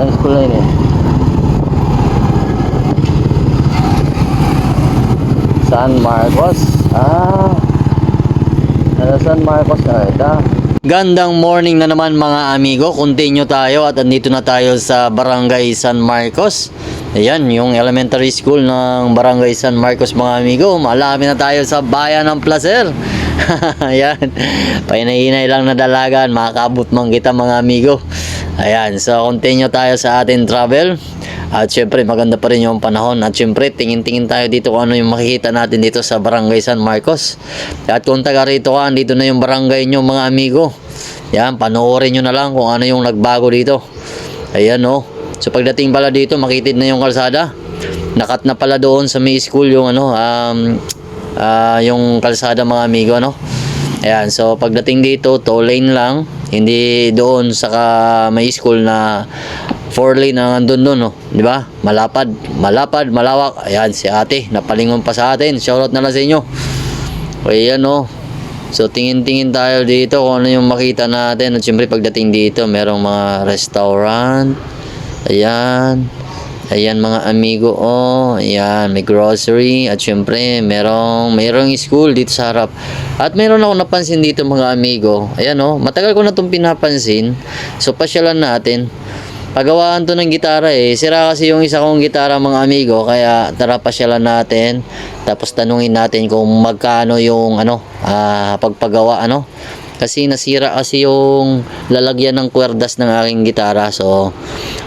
Anong school na eh? San Marcos. Ah. Ano San Marcos na ito? Gandang morning na naman mga amigo. Continue tayo at andito na tayo sa Barangay San Marcos. Ayan, yung elementary school ng Barangay San Marcos mga amigo. Malami na tayo sa bayan ng Placer. Ayan. Painahinay lang na dalagan. Makakabot man kita mga amigo. Ayan, so continue tayo sa ating travel. At syempre maganda pa rin yung panahon at syempre tingin-tingin tayo dito kung ano yung makikita natin dito sa Barangay San Marcos. At kung taga rito ka, dito na yung barangay nyo mga amigo. Yan, panoorin nyo na lang kung ano yung nagbago dito. Ayan no. So pagdating pala dito, makitid na yung kalsada. Nakat na pala doon sa may school yung ano, um, ah, yung kalsada mga amigo no. Ayan, so pagdating dito, two lane lang. Hindi doon sa ka- may school na four lane na nandun doon, no? Di ba? Malapad, malapad, malawak. Ayan, si ate, napalingon pa sa atin. Shoutout na lang sa inyo. Ayan, no? So, tingin-tingin tayo dito kung ano yung makita natin. At syempre, pagdating dito, merong mga restaurant. Ayan. Ayan mga amigo, oh, ayan, may grocery at syempre merong merong school dito sa harap. At meron ako napansin dito mga amigo. Ayan oh, matagal ko na 'tong pinapansin. So pasyalan natin. Pagawaan to ng gitara eh. Sira kasi yung isa kong gitara mga amigo, kaya tara pasyalan natin. Tapos tanungin natin kung magkano yung ano, ah, pagpagawa ano. Kasi nasira kasi yung lalagyan ng kwerdas ng aking gitara. So,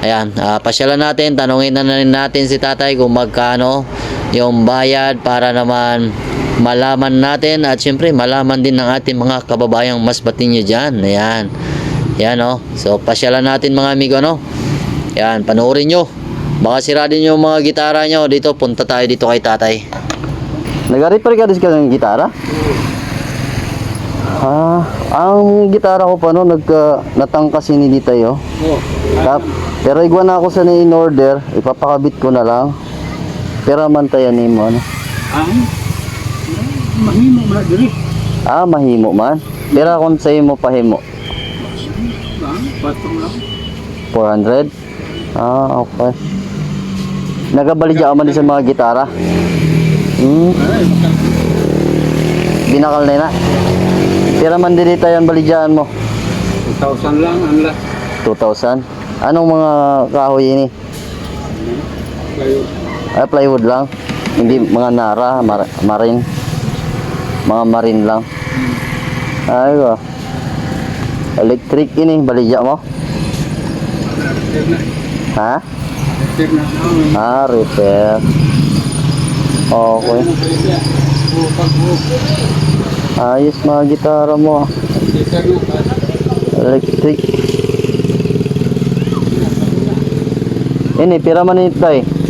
ayan, ah, pasyalan natin, tanungin na natin si tatay kung magkano yung bayad para naman malaman natin at syempre malaman din ng ating mga kababayang mas batin nyo dyan. Ayan. Yan oh. So, pasyalan natin mga amigo no. Yan, panoorin nyo. Baka sira din yung mga gitara nyo. Dito, punta tayo dito kay tatay. Nag-repair ka din ka ng gitara? Ah, ang gitara ko pa no, nagka, natangkas ni dito yo. Oh, Tap, pero igwa na ako sa na in order, ipapakabit ko na lang. Pero mantayan ni mo. Ano? ang mahimo man diri. Ah, mahimo man. Pero kung sa mo pahimo, Ba, patong lang. 400? Ah, okay. Nagabaligya ka man sa mga gitara. Hmm, binakal na na. Pero man din dito yan baligyaan mo. 2,000 lang ang la. 2,000. Anong mga kahoy ini? Kayo. Ay, plywood lang. Hindi mga nara, mar marin. Mga marin lang. Ay, ko. Electric ini, baligya mo? Ha? Ah, repair. Okay. Ayos mga gitara mo. ah. Electric. Ini, pira man. 1,000.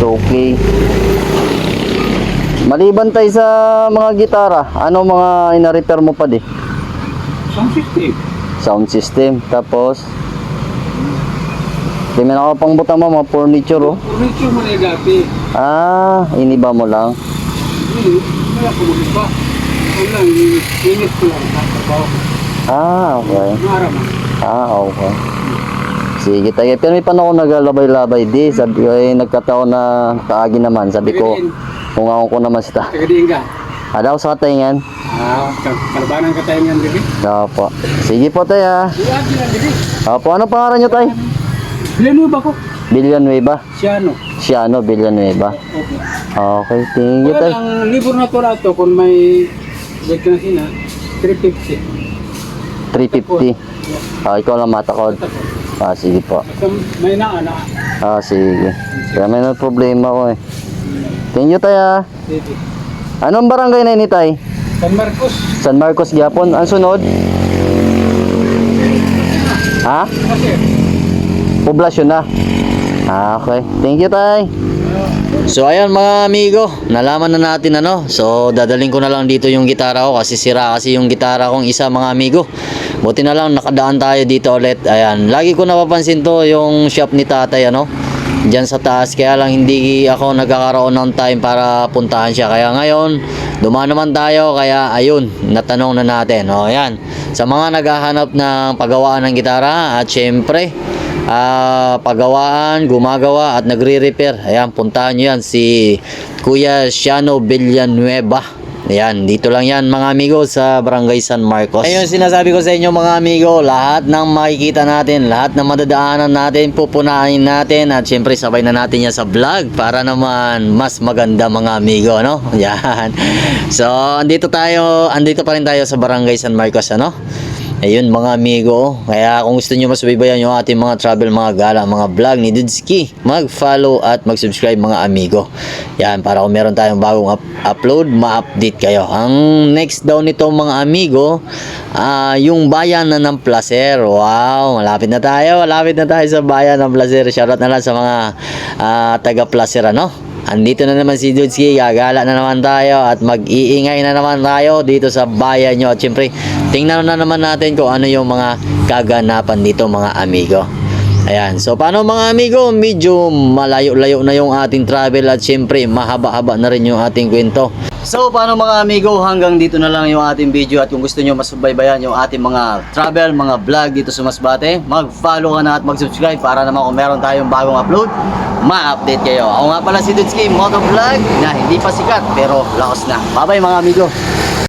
Okay. Maliban tayo sa mga gitara, ano mga ina-repair mo pa di? Sound system. Sound system. Tapos, di man ako pang butang mo, mga furniture oh. Furniture mo na yung. Ah, iniba mo lang. Hindi, wala ko mo pa. Wala, init ko lang. Tatrabaho. Ah, okay. Maraman. Ah, okay. Sige tayo. Pero may paano ako naglalabay-labay di. Sabi ko, eh, nagkataon na kaagi naman. Sabi ko, kung ako ko naman si ta. Tagadiin ka. Ada sa kataingan. Ah, kalabanan ka tayo niyan, Bibi. Opo. Sige po tayo. ah. Lang, Bibi. Opo, ano pangalan nyo tayo? Bilan mo ba ko? Villanueva. Siya, no? Siano Villanueva. Okay. Okay, thank you Well, tayo. ang libro na to kung may bike na sina, 350. 350. Ah, ikaw lang matakod. Ah, sige po. Basta may na, na. Ah, sige. Kaya may na problema ko eh. Thank you tayo. ah. Anong barangay na ini tay? San Marcos. San Marcos Gyapon. Ang sunod? Ha? Kasi, Poblasyon na. Ah, okay. Thank you, tay. So ayan mga amigo, nalaman na natin ano. So dadaling ko na lang dito yung gitara ko kasi sira kasi yung gitara kong isa mga amigo. Buti na lang nakadaan tayo dito ulit. Ayan, lagi ko napapansin to yung shop ni tatay ano. Diyan sa taas kaya lang hindi ako nagkakaroon ng time para puntahan siya. Kaya ngayon, Dumaan naman tayo kaya ayun, natanong na natin. O yan, sa mga naghahanap ng pagawaan ng gitara at syempre, ah, pagawaan, gumagawa at nagre-repair. Ayan, puntahan nyo yan si Kuya Shiano Villanueva. Ayan, dito lang yan mga amigo sa Barangay San Marcos. Ayun, sinasabi ko sa inyo mga amigo, lahat ng makikita natin, lahat ng madadaanan natin, pupunahin natin at syempre sabay na natin yan sa vlog para naman mas maganda mga amigo, no? Yan. So, andito tayo, andito pa rin tayo sa Barangay San Marcos, ano? Ayun mga amigo, kaya kung gusto nyo masubaybayan yung ating mga travel, mga gala, mga vlog ni Dudski, mag-follow at mag-subscribe mga amigo. Yan, para kung meron tayong bagong up- upload, ma-update kayo. Ang next daw nito mga amigo, ah yung bayan na ng Placer. Wow, malapit na tayo, malapit na tayo sa bayan ng Placer. Shoutout na lang sa mga ah, taga Placer ano. Andito na naman si Dudski, gagala na naman tayo at mag-iingay na naman tayo dito sa bayan nyo. At syempre, tingnan na naman natin kung ano yung mga kaganapan dito mga amigo. Ayan, so paano mga amigo, medyo malayo-layo na yung ating travel at syempre mahaba-haba na rin yung ating kwento. So paano mga amigo, hanggang dito na lang yung ating video at kung gusto nyo masubaybayan yung ating mga travel, mga vlog dito sa Masbate, mag-follow ka na at mag-subscribe para naman kung meron tayong bagong upload, ma-update kayo. Ako nga pala si Dudski, Motovlog na hindi pa sikat pero laos na. Bye bye mga amigo!